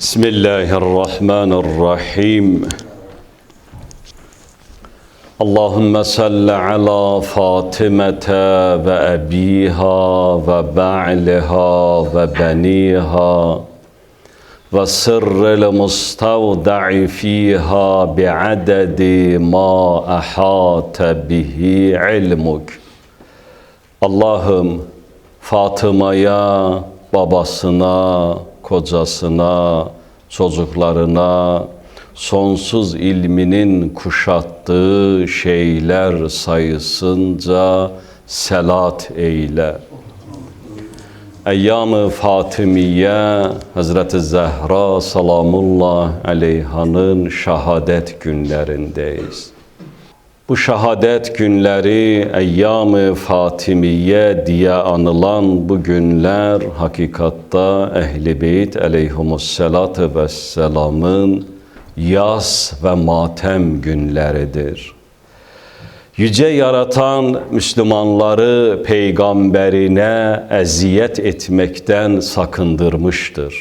بسم الله الرحمن الرحيم اللهم صل على فاطمة وأبيها وبعلها وبنيها وسر المستودع فيها بعدد ما أحاط به علمك Allah'ım Fatıma'ya, babasına, kocasına, çocuklarına sonsuz ilminin kuşattığı şeyler sayısınca selat eyle. Eyyam-ı Fatimiye Hazreti Zehra salamullah aleyhanın şahadet günlerindeyiz. Bu şahadet günleri Eyyam-ı Fatimiye diye anılan bu günler hakikatta Ehl-i Beyt aleyhimussalatu vesselamın yas ve matem günleridir. Yüce yaratan Müslümanları peygamberine eziyet etmekten sakındırmıştır.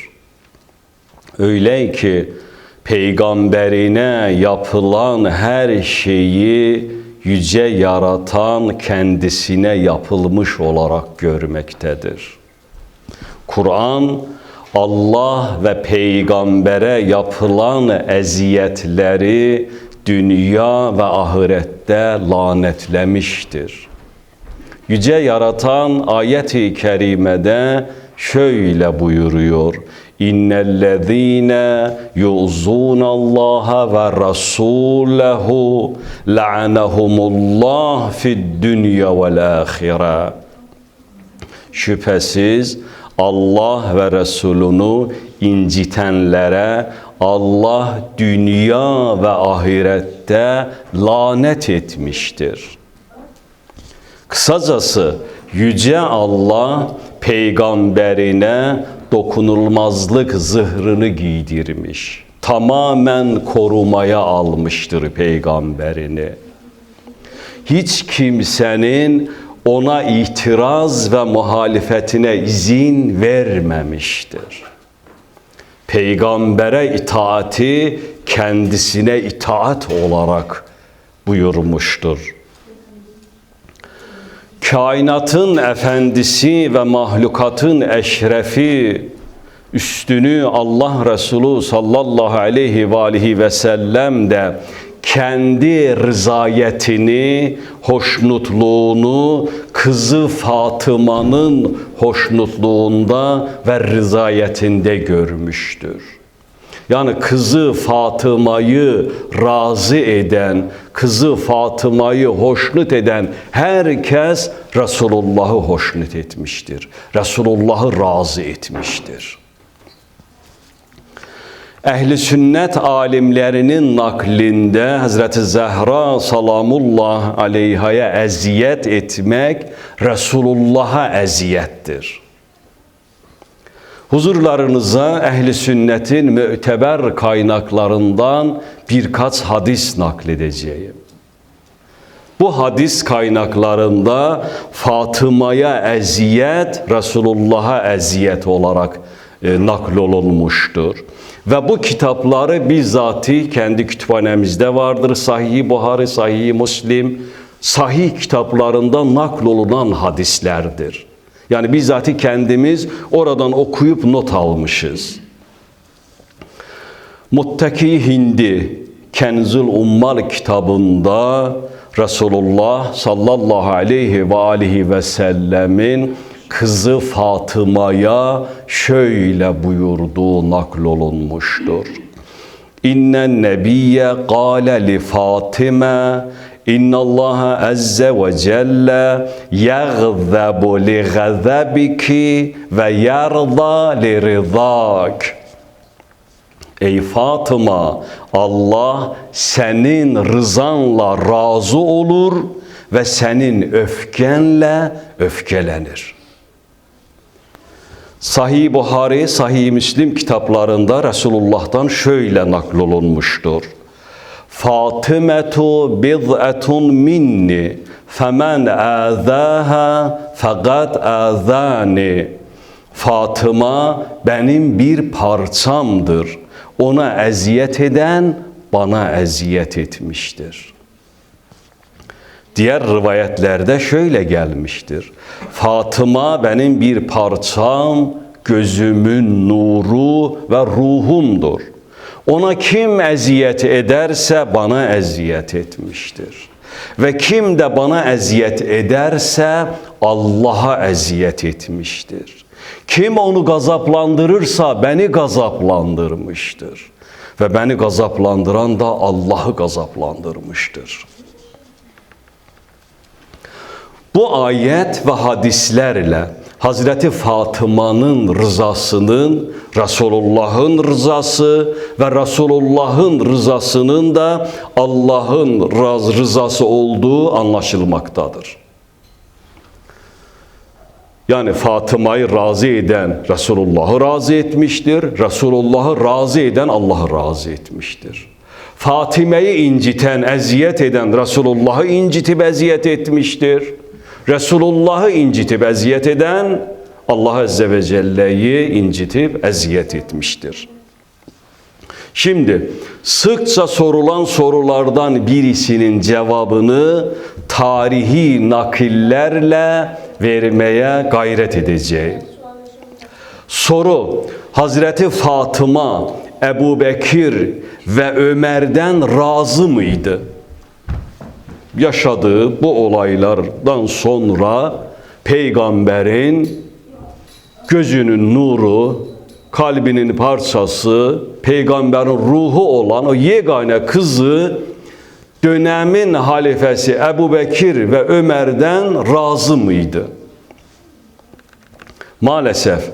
Öyle ki peygamberine yapılan her şeyi yüce yaratan kendisine yapılmış olarak görmektedir. Kur'an Allah ve peygambere yapılan eziyetleri dünya ve ahirette lanetlemiştir. Yüce yaratan ayet-i kerimede şöyle buyuruyor. İnnellezîne yu'zûnallâhe ve rasûlehu la'anehumullah fid dünya vel âhire. Şüphesiz Allah ve Resulünü incitenlere Allah dünya ve ahirette lanet etmiştir. Kısacası yüce Allah peygamberine dokunulmazlık zırhını giydirmiş. Tamamen korumaya almıştır peygamberini. Hiç kimsenin ona itiraz ve muhalefetine izin vermemiştir. Peygambere itaati kendisine itaat olarak buyurmuştur. Kainatın efendisi ve mahlukatın eşrefi üstünü Allah Resulü sallallahu aleyhi ve aleyhi ve sellem de kendi rızayetini, hoşnutluğunu kızı Fatıma'nın hoşnutluğunda ve rızayetinde görmüştür. Yani kızı Fatıma'yı razı eden, kızı Fatıma'yı hoşnut eden herkes Resulullah'ı hoşnut etmiştir. Resulullah'ı razı etmiştir. Ehli sünnet alimlerinin naklinde Hazreti Zehra salamullah aleyhaya eziyet etmek Resulullah'a eziyettir. Huzurlarınıza ehli sünnetin müteber kaynaklarından birkaç hadis nakledeceğim. Bu hadis kaynaklarında Fatıma'ya eziyet, Resulullah'a eziyet olarak e, naklolunmuştur. Ve bu kitapları bizzati kendi kütüphanemizde vardır. Sahih Buhari, Sahih Müslim, sahih kitaplarında naklolunan hadislerdir. Yani bizzati kendimiz oradan okuyup not almışız. Muttaki Hindi Kenzül Ummal kitabında Resulullah sallallahu aleyhi ve aleyhi ve sellemin kızı Fatıma'ya şöyle buyurduğu naklolunmuştur. İnnen nebiyye gâle li Fatime İnna Allah azze ve celle yagzabu li gazabiki ve yarda li. Ey Fatıma Allah senin rızanla razı olur ve senin öfkenle öfkelenir. Sahih Buhari, Sahih Müslim kitaplarında Resulullah'tan şöyle naklolunmuştur. Fatimetu bid'etun minni Femen azaha fakat azani. Fatıma benim bir parçamdır. Ona eziyet eden bana eziyet etmiştir. Diğer rivayetlerde şöyle gelmiştir. Fatıma benim bir parçam, gözümün nuru ve ruhumdur. Ona kim eziyet ederse bana eziyet etmiştir. Ve kim de bana eziyet ederse Allah'a eziyet etmiştir. Kim onu gazaplandırırsa beni gazaplandırmıştır. Ve beni gazaplandıran da Allah'ı gazaplandırmıştır. Bu ayet ve hadislerle Hazreti Fatıma'nın rızasının, Resulullah'ın rızası ve Resulullah'ın rızasının da Allah'ın rızası olduğu anlaşılmaktadır. Yani Fatıma'yı razı eden Resulullah'ı razı etmiştir. Resulullah'ı razı eden Allah'ı razı etmiştir. Fatime'yi inciten, eziyet eden Resulullah'ı incitip eziyet etmiştir. Resulullah'ı incitip eziyet eden Allah Azze ve Celle'yi incitip eziyet etmiştir. Şimdi sıkça sorulan sorulardan birisinin cevabını tarihi nakillerle vermeye gayret edeceğim. Soru Hazreti Fatıma, Ebu Bekir ve Ömer'den razı mıydı? Yaşadığı bu olaylardan sonra peygamberin gözünün nuru, kalbinin parçası, peygamberin ruhu olan o yegane kızı dönemin halifesi Ebu Bekir ve Ömer'den razı mıydı? Maalesef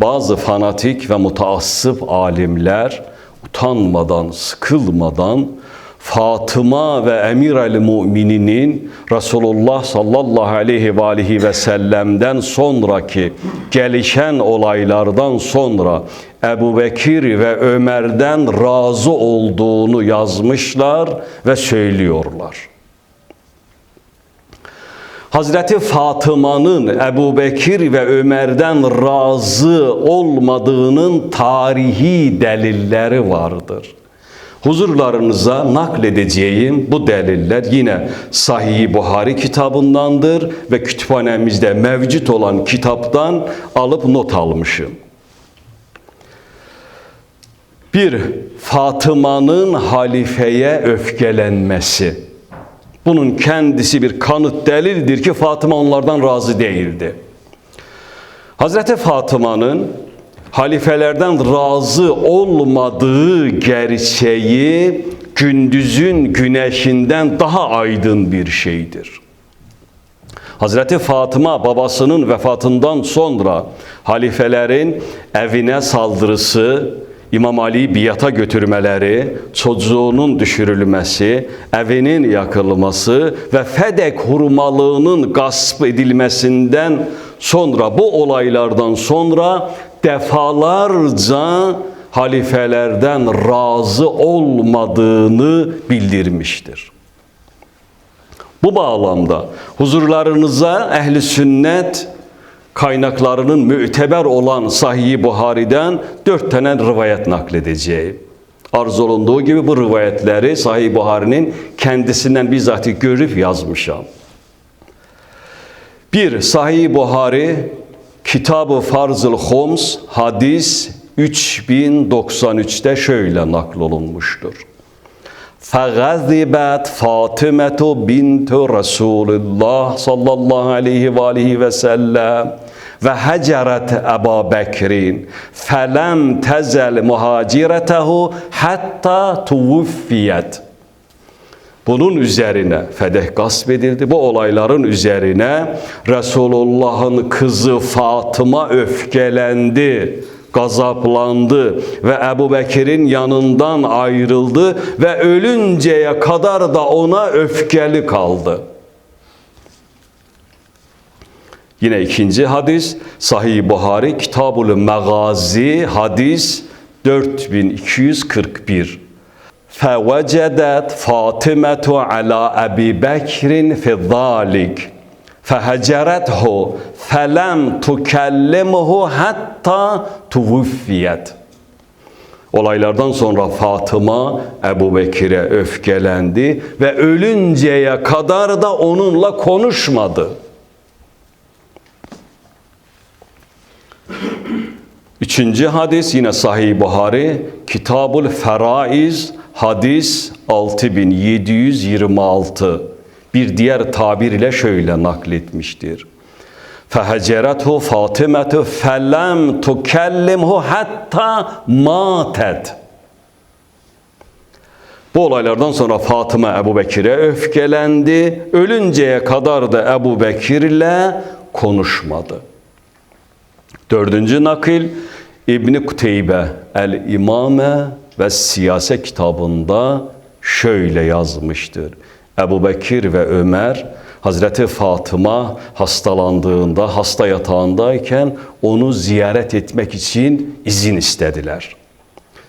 bazı fanatik ve mutaassıp alimler utanmadan, sıkılmadan Fatıma ve Emir el Mu'mininin Resulullah sallallahu aleyhi ve aleyhi ve sellem'den sonraki gelişen olaylardan sonra Ebu Bekir ve Ömer'den razı olduğunu yazmışlar ve söylüyorlar. Hazreti Fatıma'nın Ebu Bekir ve Ömer'den razı olmadığının tarihi delilleri vardır. Huzurlarınıza nakledeceğim bu deliller yine Sahih Buhari kitabındandır ve kütüphanemizde mevcut olan kitaptan alıp not almışım. Bir, Fatıma'nın halifeye öfkelenmesi. Bunun kendisi bir kanıt delildir ki Fatıma onlardan razı değildi. Hazreti Fatıma'nın halifelerden razı olmadığı gerçeği gündüzün güneşinden daha aydın bir şeydir. Hazreti Fatıma babasının vefatından sonra halifelerin evine saldırısı, İmam Ali'yi biyata götürmeleri, çocuğunun düşürülmesi, evinin yakılması ve Fedek hurmalığının gasp edilmesinden sonra bu olaylardan sonra defalarca halifelerden razı olmadığını bildirmiştir. Bu bağlamda huzurlarınıza ehli sünnet kaynaklarının müteber olan Sahih Buhari'den dört tane rivayet nakledeceğim. Arz olunduğu gibi bu rivayetleri Sahih Buhari'nin kendisinden bizzat görüp yazmışam. Bir, Sahih Buhari Kitabı Farzıl Homs hadis 3093'te şöyle naklolunmuştur. Fagazibet Fatimetu bintu Resulullah sallallahu aleyhi ve aleyhi ve sellem ve heceret Eba Bekrin felem tezel muhaciretehu hatta tuvuffiyet.'' Bunun üzerine Fedeh gasp edildi. Bu olayların üzerine Resulullah'ın kızı Fatıma öfkelendi gazaplandı ve Ebu Bekir'in yanından ayrıldı ve ölünceye kadar da ona öfkeli kaldı. Yine ikinci hadis Sahih Buhari Kitabul Megazi hadis 4241. فوجدت فاطمة على أبي بكر في ذلك فهجرته فلم تكلمه حتى توفيت Olaylardan sonra Fatıma Ebu Bekir'e öfkelendi ve ölünceye kadar da onunla konuşmadı. Üçüncü hadis yine Sahih Buhari Kitabul Feraiz hadis 6726 bir diğer tabir ile şöyle nakletmiştir. Feheceretu Fatimetu felem tukellimhu hatta matet. Bu olaylardan sonra Fatıma Ebu Bekir'e öfkelendi. Ölünceye kadar da Ebu Bekir'le konuşmadı. Dördüncü nakil İbni Kuteybe El İmame ve Siyase kitabında şöyle yazmıştır. Ebu Bekir ve Ömer Hazreti Fatıma hastalandığında, hasta yatağındayken onu ziyaret etmek için izin istediler.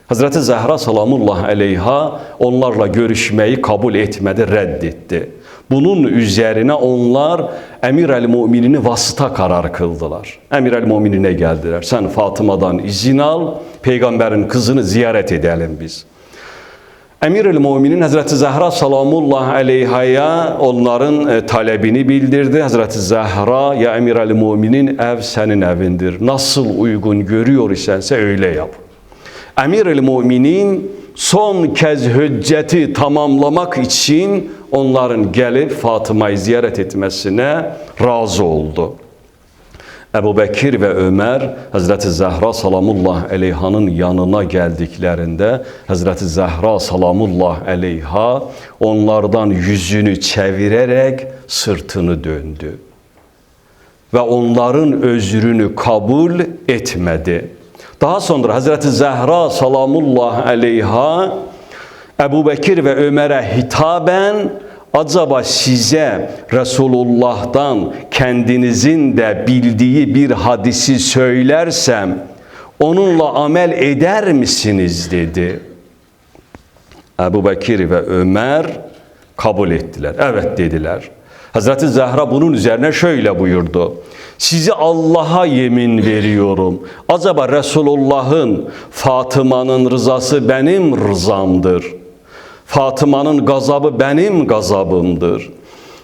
Hazreti Zehra salamullah aleyha onlarla görüşmeyi kabul etmedi, reddetti. Bunun üzerine onlar Emir el Muminini vasıta karar kıldılar. Emir el Muminine geldiler. Sen Fatıma'dan izin al, peygamberin kızını ziyaret edelim biz. Emir el Muminin Hazreti Zahra salamullah aleyhaya onların e, talebini bildirdi. Hazreti Zahra ya Emir el Muminin ev senin evindir. Nasıl uygun görüyor isense öyle yap. Emir el Muminin son kez hücceti tamamlamak için onların gelip Fatıma'yı ziyaret etmesine razı oldu. Ebu Bekir ve Ömer Hazreti Zahra salamullah aleyhanın yanına geldiklerinde Hazreti Zahra salamullah aleyha onlardan yüzünü çevirerek sırtını döndü. Ve onların özrünü kabul etmedi. Daha sonra Hazreti Zahra salamullah aleyha Ebu Bekir ve Ömer'e hitaben acaba size Resulullah'tan kendinizin de bildiği bir hadisi söylersem onunla amel eder misiniz dedi. Ebu Bekir ve Ömer kabul ettiler. Evet dediler. Hazreti Zahra bunun üzerine şöyle buyurdu. Sizi Allah'a yemin veriyorum. Acaba Resulullah'ın Fatıma'nın rızası benim rızamdır. Fatıma'nın gazabı benim gazabımdır.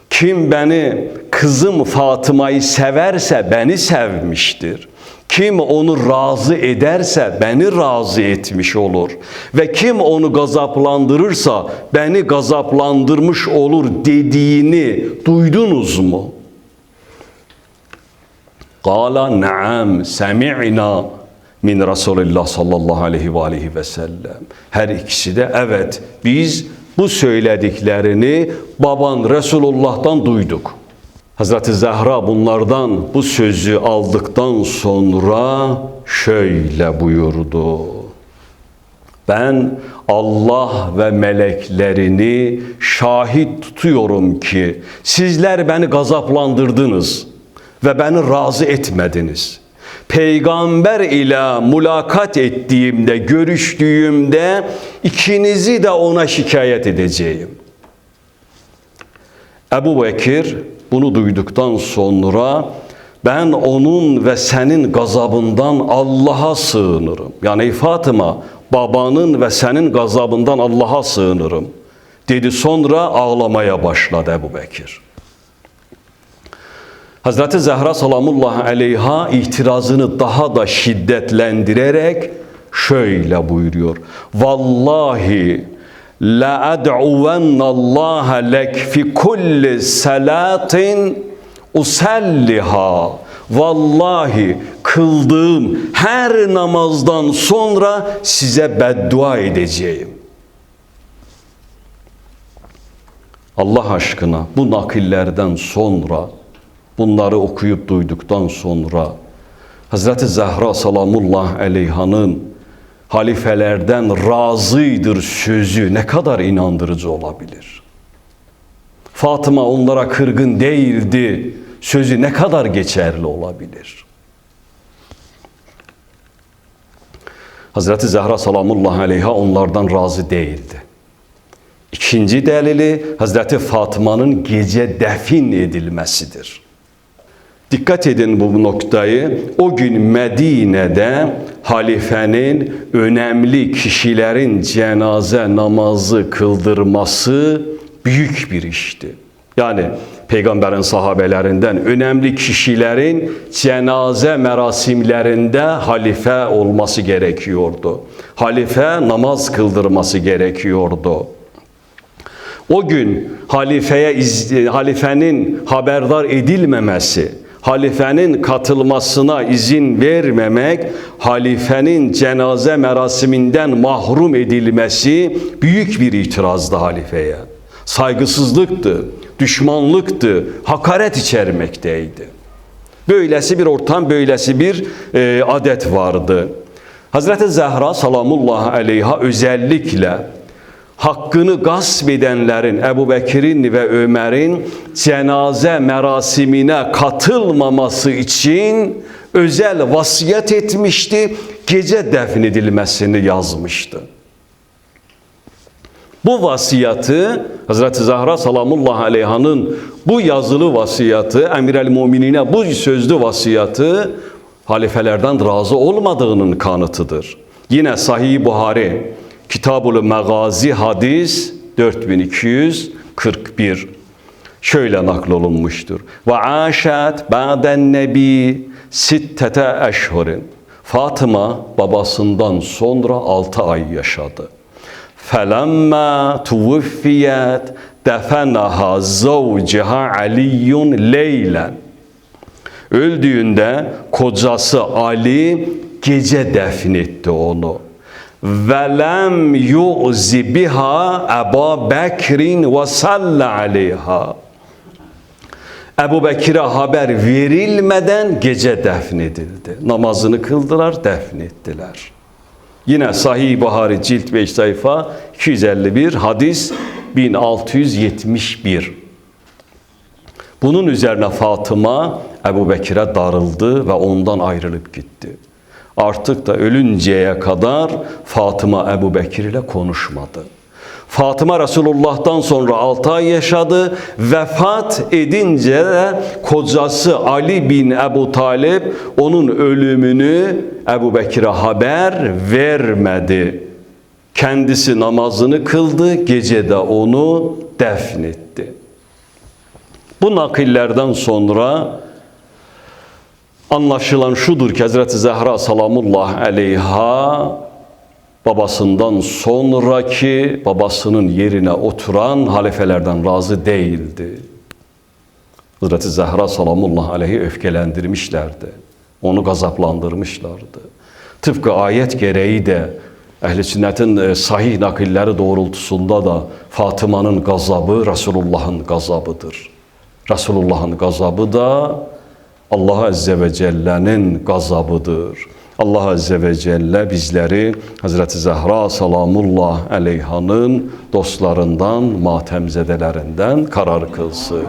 Kim beni kızım Fatıma'yı severse beni sevmiştir. Kim onu razı ederse beni razı etmiş olur. Ve kim onu gazaplandırırsa beni gazaplandırmış olur dediğini duydunuz mu? Kala naam semi'na min Resulullah sallallahu aleyhi ve aleyhi ve sellem. Her ikisi de evet biz bu söylediklerini baban Resulullah'tan duyduk. Hazreti Zahra bunlardan bu sözü aldıktan sonra şöyle buyurdu. Ben Allah ve meleklerini şahit tutuyorum ki sizler beni gazaplandırdınız ve beni razı etmediniz. Peygamber ile mulakat ettiğimde, görüştüğümde ikinizi de ona şikayet edeceğim. Ebu Bekir bunu duyduktan sonra ben onun ve senin gazabından Allah'a sığınırım. Yani Fatıma babanın ve senin gazabından Allah'a sığınırım. Dedi sonra ağlamaya başladı Ebu Bekir. Hazreti Zehra salamullah aleyha itirazını daha da şiddetlendirerek şöyle buyuruyor. Vallahi la ad'uvennallaha lek fi kulli salatin usalliha. Vallahi kıldığım her namazdan sonra size beddua edeceğim. Allah aşkına bu nakillerden sonra bunları okuyup duyduktan sonra Hazreti Zahra salamullah aleyhanın halifelerden razıydır sözü ne kadar inandırıcı olabilir? Fatıma onlara kırgın değildi sözü ne kadar geçerli olabilir? Hazreti Zahra salamullah aleyha onlardan razı değildi. İkinci delili Hazreti Fatıma'nın gece defin edilmesidir. Dikkat edin bu noktayı. O gün Medine'de halifenin önemli kişilerin cenaze namazı kıldırması büyük bir işti. Yani peygamberin sahabelerinden önemli kişilerin cenaze merasimlerinde halife olması gerekiyordu. Halife namaz kıldırması gerekiyordu. O gün halifeye halifenin haberdar edilmemesi, halifenin katılmasına izin vermemek, halifenin cenaze merasiminden mahrum edilmesi büyük bir itirazdı halifeye. Saygısızlıktı, düşmanlıktı, hakaret içermekteydi. Böylesi bir ortam, böylesi bir e, adet vardı. Hazreti Zehra salamullah aleyha özellikle hakkını gasp edenlerin Ebu Bekir'in ve Ömer'in cenaze merasimine katılmaması için özel vasiyet etmişti, gece defnedilmesini yazmıştı. Bu vasiyatı Hazreti Zahra salamullah aleyhanın bu yazılı vasiyatı Emir el Muminine bu sözlü vasiyatı halifelerden razı olmadığının kanıtıdır. Yine Sahih Buhari Kitabul Megazi hadis 4241 şöyle naklolunmuştur. Ve aşat ba'den nebi sittete eşhurin. Fatıma babasından sonra altı ay yaşadı. Felemma tuvuffiyet defenaha zavciha Aliyun leylen. Öldüğünde kocası Ali gece defnetti onu. Ve lem yu'zi biha Ebu Bekrin ve salla aleyha. Ebu Bekir'e haber verilmeden gece defnedildi. Namazını kıldılar, defnettiler. Yine Sahih Buhari cilt 5 sayfa 251 hadis 1671. Bunun üzerine Fatıma Ebu Bekir'e darıldı ve ondan ayrılıp gitti. Artık da ölünceye kadar Fatıma Ebu Bekir ile konuşmadı. Fatıma Resulullah'tan sonra 6 ay yaşadı. Vefat edince de kocası Ali bin Ebu Talip onun ölümünü Ebu Bekir'e haber vermedi. Kendisi namazını kıldı, gecede onu defnetti. Bu nakillerden sonra anlaşılan şudur ki Hazreti Zehra salamullah aleyha babasından sonraki babasının yerine oturan halifelerden razı değildi. Hazreti Zehra salamullah aleyhi öfkelendirmişlerdi. Onu gazaplandırmışlardı. Tıpkı ayet gereği de Ehl-i Sünnet'in e, sahih nakilleri doğrultusunda da Fatıma'nın gazabı Resulullah'ın gazabıdır. Resulullah'ın gazabı da Allah Azze ve Celle'nin gazabıdır. Allah Azze ve Celle bizleri Hazreti Zehra salamullah aleyhanın dostlarından, matemzedelerinden karar kılsın.